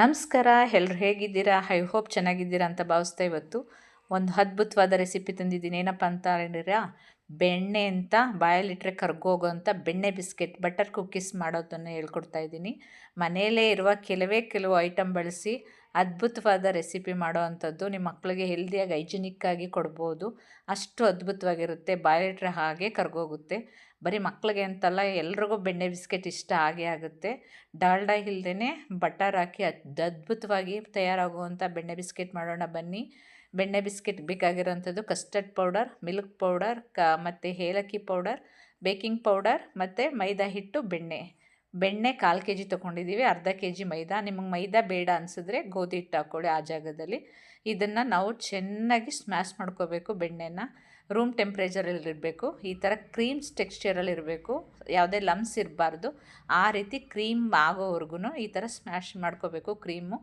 ನಮಸ್ಕಾರ ಎಲ್ಲರೂ ಹೇಗಿದ್ದೀರಾ? ಐ ಹೋಪ್ ಚೆನ್ನಾಗಿದ್ದೀರಾ ಅಂತ ಭಾವಿಸ್ತಾ ಇವತ್ತು ಒಂದು ಅದ್ಭುತವಾದ ರೆಸಿಪಿ ತಂದಿದ್ದೀನಿ. ಏನಪ್ಪ ಅಂತ ಹೇಳಿರಾ ಬೆಣ್ಣೆ ಅಂತ ಬಾಯಲ್ಲಿಟ್ಟರೆ ಕರ್ಗೋಗೋ ಅಂತ ಬೆಣ್ಣೆ ಬಿಸ್ಕೆಟ್, ಬಟರ್ ಕುಕ್ಕೀಸ್ ಮಾಡೋದನ್ನು ಹೇಳ್ಕೊಡ್ತಾ ಇದ್ದೀನಿ. ಮನೆಯಲ್ಲೇ ಇರುವ ಕೆಲವೇ ಕೆಲವು ಐಟಮ್ ಬಳಸಿ ಅದ್ಭುತವಾದ ರೆಸಿಪಿ ಮಾಡೋ ಅಂಥದ್ದು ನಿಮ್ಮ ಮಕ್ಕಳಿಗೆ ಹೆಲ್ದಿಯಾಗಿ, ಹೈಜಿನಿಕ್ಕಾಗಿ ಕೊಡ್ಬೋದು. ಅಷ್ಟು ಅದ್ಭುತವಾಗಿರುತ್ತೆ. ಬಾಯಿಟ್ರೆ ಹಾಗೆ ಕರ್ಗೋಗುತ್ತೆ. ಬರೀ ಮಕ್ಕಳಿಗೆ ಅಂತಲ್ಲ, ಎಲ್ರಿಗೂ ಬೆಣ್ಣೆ ಬಿಸ್ಕೆಟ್ ಇಷ್ಟ ಆಗೇ ಆಗುತ್ತೆ. ಡಾಲ್ಡಾ ಇಲ್ಲದೇ ಬಟರ್ ಹಾಕಿ ಅದ್ ಅದ್ಭುತವಾಗಿ ತಯಾರಾಗುವಂಥ ಬೆಣ್ಣೆ ಬಿಸ್ಕೆಟ್ ಮಾಡೋಣ ಬನ್ನಿ. ಬೆಣ್ಣೆ ಬಿಸ್ಕೆಟ್ ಬೇಕಾಗಿರೋಂಥದ್ದು ಕಸ್ಟರ್ಡ್ ಪೌಡರ್, ಮಿಲ್ಕ್ ಪೌಡರ್, ಕ ಮತ್ತು ಏಲಕ್ಕಿ ಪೌಡರ್, ಬೇಕಿಂಗ್ ಪೌಡರ್ ಮತ್ತು ಮೈದಾ ಹಿಟ್ಟು, ಬೆಣ್ಣೆ. ಬೆಣ್ಣೆ ಕಾಲು ಕೆ ಜಿ ತೊಗೊಂಡಿದ್ದೀವಿ, ಅರ್ಧ ಕೆ ಜಿ ಮೈದಾ. ನಿಮಗೆ ಮೈದಾ ಬೇಡ ಅನಿಸಿದ್ರೆ ಗೋಧಿ ಹಿಟ್ಟು ಹಾಕ್ಕೊಳ್ಳಿ ಆ ಜಾಗದಲ್ಲಿ. ಇದನ್ನು ನಾವು ಚೆನ್ನಾಗಿ ಸ್ಮ್ಯಾಶ್ ಮಾಡ್ಕೋಬೇಕು ಬೆಣ್ಣೆನ. ರೂಮ್ ಟೆಂಪ್ರೇಚರಲ್ಲಿ ಇರಬೇಕು. ಈ ಥರ ಕ್ರೀಮ್ಸ್ ಟೆಕ್ಸ್ಚರಲ್ಲಿ ಇರಬೇಕು. ಯಾವುದೇ ಲಮ್ಸ್ ಇರಬಾರ್ದು. ಆ ರೀತಿ ಕ್ರೀಮ್ ಆಗೋವರೆಗೂ ಈ ಥರ ಸ್ಮ್ಯಾಶ್ ಮಾಡ್ಕೋಬೇಕು ಕ್ರೀಮು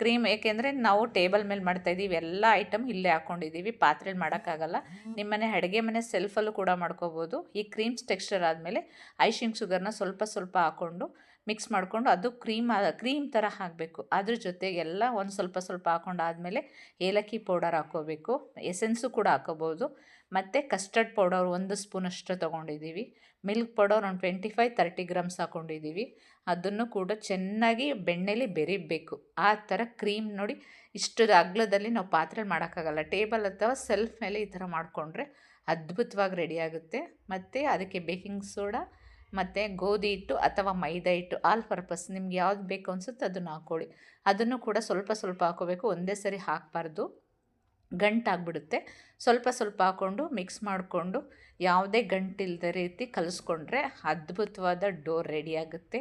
ಕ್ರೀಮ್ ಏಕೆಂದರೆ ನಾವು ಟೇಬಲ್ ಮೇಲೆ ಮಾಡ್ತಾಯಿದ್ದೀವಿ ಎಲ್ಲ ಐಟಮ್ ಇಲ್ಲೇ ಹಾಕೊಂಡಿದ್ದೀವಿ. ಪಾತ್ರೆಲಿ ಮಾಡೋಕ್ಕಾಗಲ್ಲ. ನಿಮ್ಮನೆ ಅಡುಗೆ ಮನೆ ಸೆಲ್ಫಲ್ಲೂ ಕೂಡ ಮಾಡ್ಕೋಬೋದು. ಈ ಕ್ರೀಮ್ಸ್ ಟೆಕ್ಸ್ಚರ್ ಆದಮೇಲೆ ಐಶಿಂಗ್ ಶುಗರ್ನ ಸ್ವಲ್ಪ ಸ್ವಲ್ಪ ಹಾಕ್ಕೊಂಡು ಮಿಕ್ಸ್ ಮಾಡಿಕೊಂಡು ಅದು ಕ್ರೀಮ್ ಕ್ರೀಮ್ ಥರ ಹಾಕಬೇಕು. ಅದ್ರ ಜೊತೆಗೆಲ್ಲ ಒಂದು ಸ್ವಲ್ಪ ಸ್ವಲ್ಪ ಹಾಕೊಂಡಾದಮೇಲೆ ಏಲಕ್ಕಿ ಪೌಡರ್ ಹಾಕೋಬೇಕು ಎಸೆನ್ಸು ಕೂಡ ಹಾಕೋಬೋದು ಮತ್ತು ಕಸ್ಟರ್ಡ್ ಪೌಡರ್ ಒಂದು ಸ್ಪೂನಷ್ಟು ತೊಗೊಂಡಿದ್ದೀವಿ. ಮಿಲ್ಕ್ ಪೌಡರ್ ಒಂದು ಟ್ವೆಂಟಿ ಫೈವ್, ತರ್ಟಿ ಗ್ರಾಮ್ಸ್ ಹಾಕ್ಕೊಂಡಿದ್ದೀವಿ ಅದನ್ನು ಕೂಡ ಚೆನ್ನಾಗಿ ಬೆಣ್ಣೆಲಿ ಬೆರಿಬೇಕು. ಆ ಥರ ಕ್ರೀಮ್ ನೋಡಿ ಇಷ್ಟು ಅಗ್ಲದಲ್ಲಿ ನಾವು ಪಾತ್ರೆಲಿ ಮಾಡೋಕ್ಕಾಗಲ್ಲ. ಟೇಬಲ್ ಅಥವಾ ಸೆಲ್ಫ್ ಮೇಲೆ ಈ ಥರ ಮಾಡಿಕೊಂಡ್ರೆ ಅದ್ಭುತವಾಗಿ ರೆಡಿಯಾಗುತ್ತೆ ಮತ್ತು ಅದಕ್ಕೆ ಬೇಕಿಂಗ್ ಸೋಡಾ ಮತ್ತು ಗೋಧಿ ಹಿಟ್ಟು ಅಥವಾ ಮೈದಾ ಹಿಟ್ಟು ಆಲ್ ಪರ್ಪಸ್ ನಿಮ್ಗೆ ಯಾವ್ದು ಬೇಕು ಅನಿಸುತ್ತೆ ಅದನ್ನು ಹಾಕ್ಕೊಳ್ಳಿ. ಅದನ್ನು ಕೂಡ ಸ್ವಲ್ಪ ಸ್ವಲ್ಪ ಹಾಕೋಬೇಕು ಒಂದೇ ಸರಿ ಹಾಕಬಾರ್ದು. ಗಂಟಾಗ್ಬಿಡುತ್ತೆ. ಸ್ವಲ್ಪ ಸ್ವಲ್ಪ ಹಾಕ್ಕೊಂಡು ಮಿಕ್ಸ್ ಮಾಡಿಕೊಂಡು ಯಾವುದೇ ಗಂಟಿಲ್ಲದ ರೀತಿ ಕಲಿಸ್ಕೊಂಡ್ರೆ ಅದ್ಭುತವಾದ ಡೋರ್ ರೆಡಿ ಆಗುತ್ತೆ.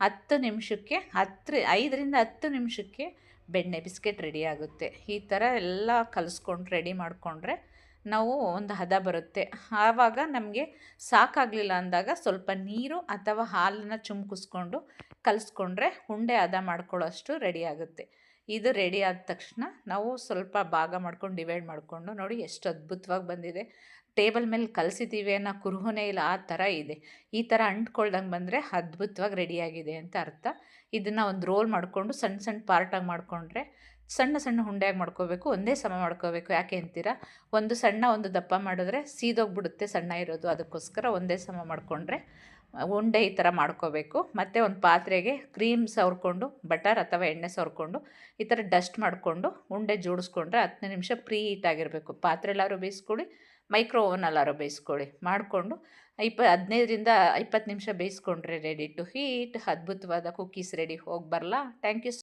ಹತ್ತು ನಿಮಿಷಕ್ಕೆ ಹತ್ತು ಐದರಿಂದ ಹತ್ತು ನಿಮಿಷಕ್ಕೆ ಬೆಣ್ಣೆ ಬಿಸ್ಕೆಟ್ ರೆಡಿ ಆಗುತ್ತೆ. ಈ ಥರ ಎಲ್ಲ ಕಲಿಸ್ಕೊಂಡು ರೆಡಿ ಮಾಡಿಕೊಂಡ್ರೆ ನಾವು ಒಂದು ಹದ ಬರುತ್ತೆ. ಆವಾಗ ನಮಗೆ ಸಾಕಾಗಲಿಲ್ಲ ಅಂದಾಗ ಸ್ವಲ್ಪ ನೀರು ಅಥವಾ ಹಾಲನ್ನು ಚುಮ್ಕಿಸ್ಕೊಂಡು ಕಲಿಸ್ಕೊಂಡ್ರೆ ಉಂಡೆ ಹದ ಮಾಡ್ಕೊಳ್ಳೋಷ್ಟು ರೆಡಿ ಆಗುತ್ತೆ. ಇದು ರೆಡಿ ಆದ ತಕ್ಷಣ ನಾವು ಸ್ವಲ್ಪ ಭಾಗ ಮಾಡ್ಕೊಂಡು ಡಿವೈಡ್ ಮಾಡಿಕೊಂಡು ನೋಡಿ ಎಷ್ಟು ಅದ್ಭುತವಾಗಿ ಬಂದಿದೆ. ಟೇಬಲ್ ಮೇಲೆ ಕಲಸಿದ್ದೀವಿ ಅನ್ನೋ ಕುರುಹುನೇ ಇಲ್ಲ, ಆ ಥರ ಇದೆ. ಈ ಥರ ಅಂಟ್ಕೊಳ್ದಂಗೆ ಬಂದರೆ ಅದ್ಭುತವಾಗಿ ರೆಡಿಯಾಗಿದೆ ಅಂತ ಅರ್ಥ. ಇದನ್ನು ಒಂದು ರೋಲ್ ಮಾಡಿಕೊಂಡು ಸಣ್ಣ ಸಣ್ಣ ಪಾರ್ಟಾಗಿ ಮಾಡಿಕೊಂಡ್ರೆ ಸಣ್ಣ ಸಣ್ಣ ಹುಂಡೆಯಾಗಿ ಮಾಡ್ಕೋಬೇಕು, ಒಂದೇ ಸಮ ಮಾಡ್ಕೋಬೇಕು. ಯಾಕೆ ಅಂತೀರಾ? ಒಂದು ಸಣ್ಣ ಒಂದು ದಪ್ಪ ಮಾಡಿದ್ರೆ ಸೀದೋಗ್ಬಿಡುತ್ತೆ ಸಣ್ಣ ಇರೋದು. ಅದಕ್ಕೋಸ್ಕರ ಒಂದೇ ಸಮ ಮಾಡಿಕೊಂಡ್ರೆ, ಉಂಡೆ ಈ ಥರ ಮಾಡ್ಕೋಬೇಕು. ಮತ್ತು ಒಂದು ಪಾತ್ರೆಗೆ ಕ್ರೀಮ್ ಸವರ್ಕೊಂಡು ಬಟರ್ ಅಥವಾ ಎಣ್ಣೆ ಸವರ್ಕೊಂಡು, ಈ ಥರ ಡಸ್ಟ್ ಮಾಡಿಕೊಂಡು, ಉಂಡೆ ಜೋಡಿಸ್ಕೊಂಡ್ರೆ ಹತ್ತನೇ ನಿಮಿಷ ಪ್ರೀ ಹೀಟ್ ಆಗಿರಬೇಕು. ಪಾತ್ರೆಲ್ಲಾದ್ರು ಬೇಯಿಸ್ಕೊಳ್ಳಿ, ಮೈಕ್ರೋ ಓವನಲ್ಲಾರು ಬೇಯಿಸ್ಕೊಳ್ಳಿ. ಮಾಡಿಕೊಂಡು ಇಪ್ಪ, ಹದಿನೈದರಿಂದ ಇಪ್ಪತ್ತು ನಿಮಿಷ ಬೇಯಿಸ್ಕೊಂಡ್ರೆ ರೆಡಿ ಟು ಹೀಟ್ ಅದ್ಭುತವಾದ ಕುಕ್ಕೀಸ್ ರೆಡಿ ಹೋಗಿ ಬರಲ್ಲ ಥ್ಯಾಂಕ್ ಯು